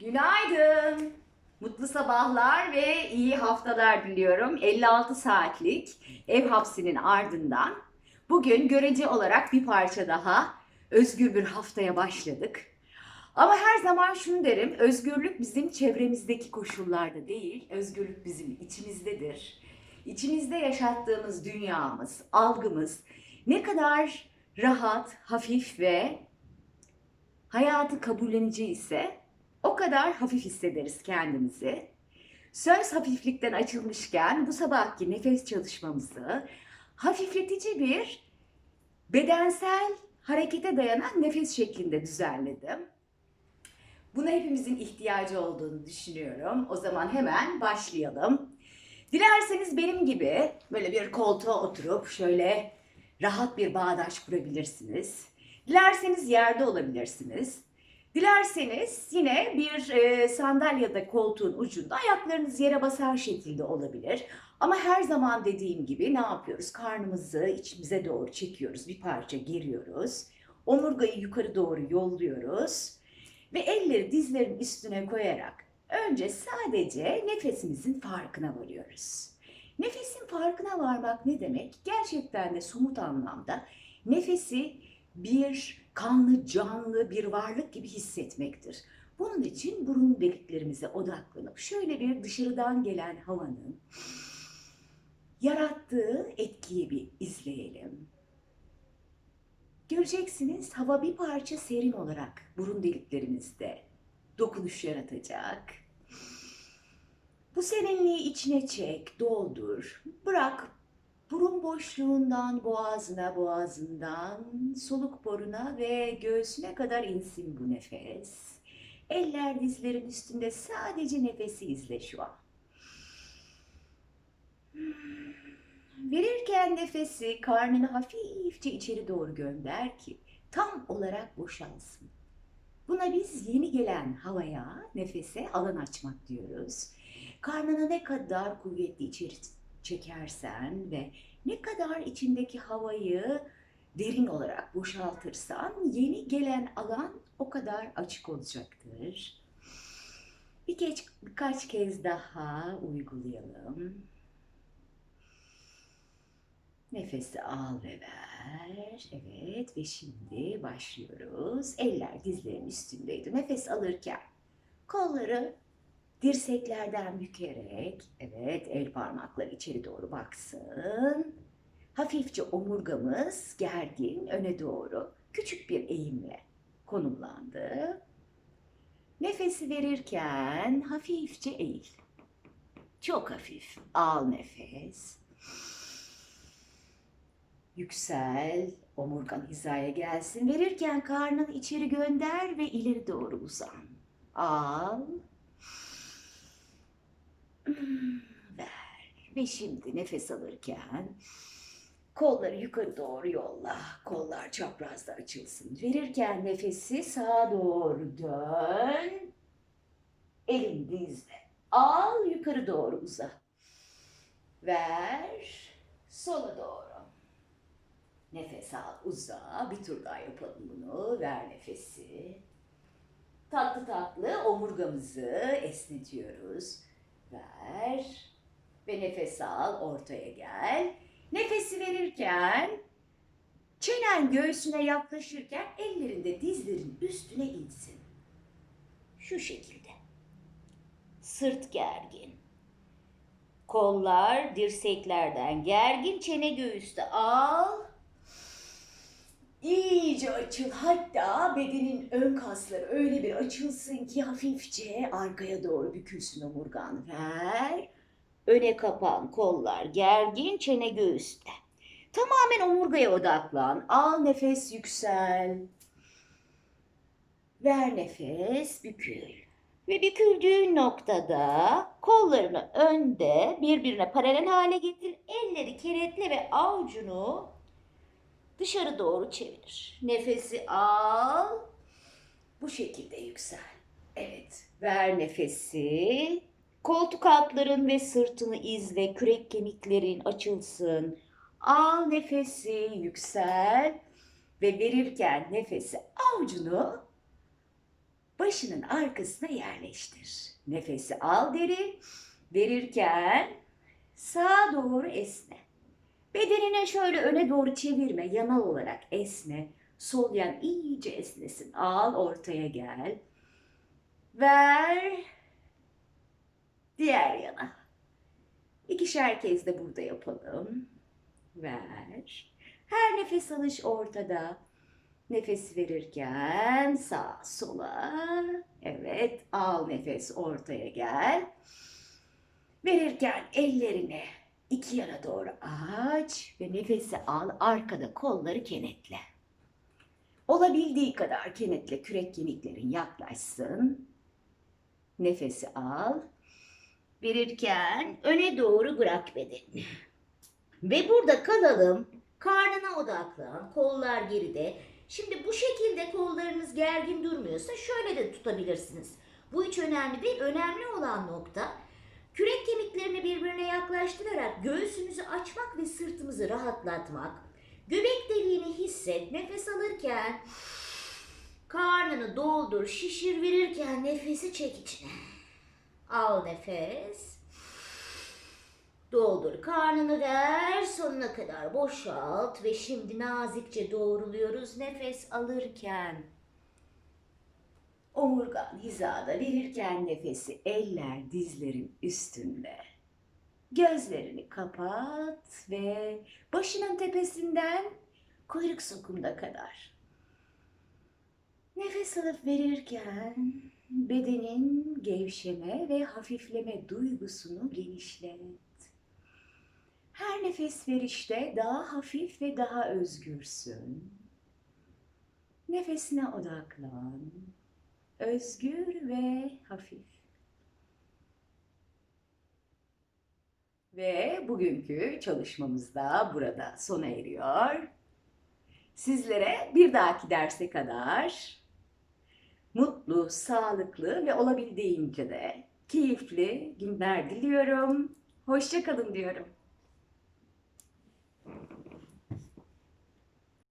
Günaydın. Mutlu sabahlar ve iyi haftalar diliyorum. 56 saatlik ev hapsinin ardından bugün görece olarak bir parça daha özgür bir haftaya başladık. Ama her zaman şunu derim, özgürlük bizim çevremizdeki koşullarda değil, özgürlük bizim içimizdedir. İçimizde yaşattığımız dünyamız, algımız ne kadar rahat, hafif ve hayatı kabullenici ise o kadar hafif hissederiz kendimizi. Söz hafiflikten açılmışken bu sabahki nefes çalışmamızı hafifletici bir bedensel harekete dayanan nefes şeklinde düzenledim. Buna hepimizin ihtiyacı olduğunu düşünüyorum. O zaman hemen başlayalım. Dilerseniz benim gibi böyle bir koltuğa oturup şöyle rahat bir bağdaş kurabilirsiniz. Dilerseniz yerde olabilirsiniz. Dilerseniz yine bir e, sandalyede koltuğun ucunda ayaklarınız yere basar şekilde olabilir. Ama her zaman dediğim gibi ne yapıyoruz? Karnımızı içimize doğru çekiyoruz, bir parça geriyoruz. Omurgayı yukarı doğru yolluyoruz. Ve elleri dizlerin üstüne koyarak önce sadece nefesimizin farkına varıyoruz. Nefesin farkına varmak ne demek? Gerçekten de somut anlamda nefesi bir kanlı, canlı bir varlık gibi hissetmektir. Bunun için burun deliklerimize odaklanıp şöyle bir dışarıdan gelen havanın yarattığı etkiyi bir izleyelim. Göreceksiniz hava bir parça serin olarak burun deliklerimizde dokunuş yaratacak. Bu serinliği içine çek, doldur, bırak burun boşluğundan boğazına, boğazından soluk boruna ve göğsüne kadar insin bu nefes. Eller dizlerin üstünde sadece nefesi izle şu an. Verirken nefesi karnını hafifçe içeri doğru gönder ki tam olarak boşalsın. Buna biz yeni gelen havaya, nefese alan açmak diyoruz. Karnını ne kadar kuvvetli içeri çekersen ve ne kadar içindeki havayı derin olarak boşaltırsan yeni gelen alan o kadar açık olacaktır. Bir kez, birkaç kez daha uygulayalım. Nefesi al ve ver. Evet ve şimdi başlıyoruz. Eller dizlerin üstündeydi. Nefes alırken kolları dirseklerden bükerek, evet el parmakları içeri doğru baksın. Hafifçe omurgamız gergin öne doğru küçük bir eğimle konumlandı. Nefesi verirken hafifçe eğil. Çok hafif. Al nefes. Yüksel, omurgan hizaya gelsin. Verirken karnını içeri gönder ve ileri doğru uzan. Al. Ver. Ve şimdi nefes alırken kolları yukarı doğru yolla. Kollar çaprazda açılsın. Verirken nefesi sağa doğru dön. Elin dizle. Al yukarı doğru uza. Ver. Sola doğru. Nefes al, uza. Bir tur daha yapalım bunu. Ver nefesi. Tatlı tatlı omurgamızı esnetiyoruz. Ver. Ve nefes al, ortaya gel. Nefesi verirken çenen göğsüne yaklaşırken ellerinde dizlerin üstüne insin. Şu şekilde. Sırt gergin. Kollar dirseklerden gergin, çene göğüste al. İyice açıl. Hatta bedenin ön kasları öyle bir açılsın ki hafifçe arkaya doğru bükülsün omurgan. Ver. Öne kapan kollar gergin, çene göğüste. Tamamen omurgaya odaklan. Al nefes yüksel. Ver nefes bükül. Ve büküldüğün noktada kollarını önde birbirine paralel hale getir. Elleri kenetle ve avucunu dışarı doğru çevir. Nefesi al. Bu şekilde yüksel. Evet. Ver nefesi. Koltuk altların ve sırtını izle. Kürek kemiklerin açılsın. Al nefesi, yüksel ve verirken nefesi avucunu başının arkasına yerleştir. Nefesi al derin. Verirken sağa doğru esne. Bedenine şöyle öne doğru çevirme, yanal olarak esne. Sol yan iyice esnesin. Al ortaya gel. Ver. Diğer yana. İkişer kez de burada yapalım. Ver. Her nefes alış ortada. Nefes verirken sağa sola. Evet, al nefes ortaya gel. Verirken ellerini iki yana doğru aç ve nefesi al. Arkada kolları kenetle. Olabildiği kadar kenetle kürek kemiklerin yaklaşsın. Nefesi al. Verirken öne doğru bırak bedenini. Ve burada kalalım. Karnına odaklan. Kollar geride. Şimdi bu şekilde kollarınız gergin durmuyorsa şöyle de tutabilirsiniz. Bu hiç önemli değil. Önemli olan nokta kürek kemiklerini birbirine yaklaştırarak göğsümüzü açmak ve sırtımızı rahatlatmak. Göbek deliğini hisset. Nefes alırken karnını doldur, şişir verirken nefesi çek içine. Al nefes. Doldur karnını ver sonuna kadar boşalt ve şimdi nazikçe doğruluyoruz nefes alırken. Omurgan hizada verirken nefesi eller dizlerin üstünde. Gözlerini kapat ve başının tepesinden kuyruk sokumuna kadar. Nefes alıp verirken bedenin gevşeme ve hafifleme duygusunu genişlet. Her nefes verişte daha hafif ve daha özgürsün. Nefesine odaklan. Özgür ve hafif. Ve bugünkü çalışmamız da burada sona eriyor. Sizlere bir dahaki derse kadar mutlu, sağlıklı ve olabildiğince de keyifli günler diliyorum. Hoşça kalın diyorum.